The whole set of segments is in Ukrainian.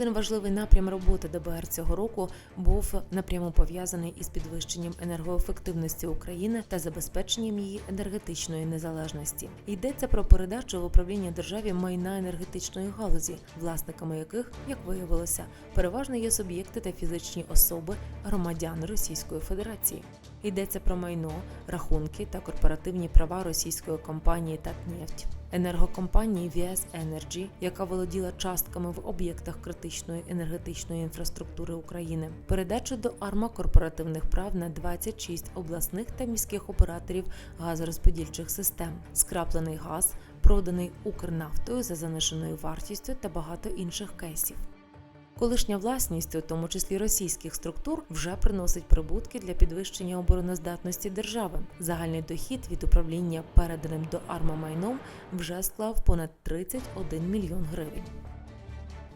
один важливий напрям роботи ДБР цього року був напряму пов'язаний із підвищенням енергоефективності України та забезпеченням її енергетичної незалежності. Йдеться про передачу в управління державі майна енергетичної галузі, власниками яких, як виявилося, переважно є суб'єкти та фізичні особи громадян Російської Федерації. Йдеться про майно, рахунки та корпоративні права російської компанії «Татнефть», енергокомпанії VS Energy, яка володіла частками в об'єктах критичної енергетичної інфраструктури України, передачу до АРМА корпоративних прав на 26 обласних та міських операторів газорозподільчих систем, скраплений газ, проданий Укрнафтою за заниженою вартістю та багато інших кейсів. Колишня власність, у тому числі російських структур, вже приносить прибутки для підвищення обороноздатності держави. Загальний дохід від управління переданим до АРМА майном вже склав понад 31 мільйон гривень.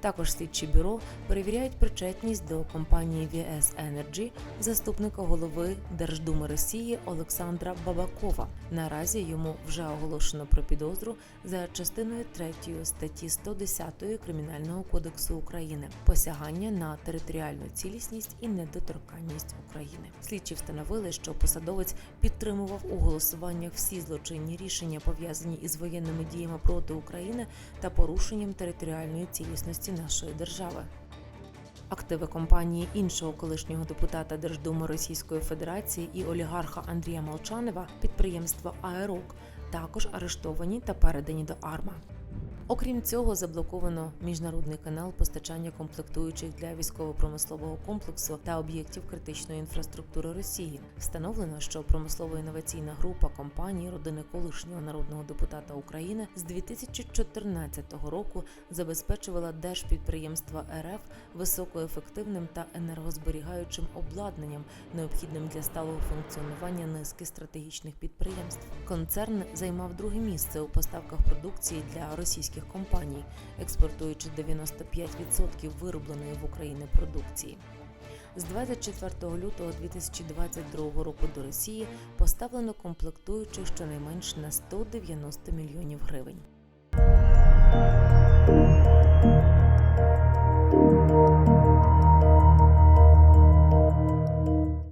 Також слідчі бюро перевіряють причетність до компанії VS Energy заступника голови Держдуми Росії Олександра Бабакова. Наразі йому вже оголошено про підозру за частиною 3 статті 110 Кримінального кодексу України посягання на територіальну цілісність і недоторканність України. Слідчі встановили, що посадовець підтримував у голосуваннях всі злочинні рішення пов'язані із воєнними діями проти України та порушенням територіальної цілісності нашої держави. Активи компанії іншого колишнього депутата Держдуми Російської Федерації і олігарха Андрія Молчанова, підприємства Аерок, також арештовані та передані до АРМА. Окрім цього, заблоковано міжнародний канал постачання комплектуючих для військово-промислового комплексу та об'єктів критичної інфраструктури Росії. Встановлено, що промислово-інноваційна група компаній родини колишнього народного депутата України з 2014 року забезпечувала держпідприємства РФ високоефективним та енергозберігаючим обладнанням, необхідним для сталого функціонування низки стратегічних підприємств. Концерн займав друге місце у поставках продукції для російських компаній, експортуючи 95% виробленої в Україні продукції. З 24 лютого 2022 року до Росії поставлено комплектуючих щонайменш на 190 мільйонів гривень.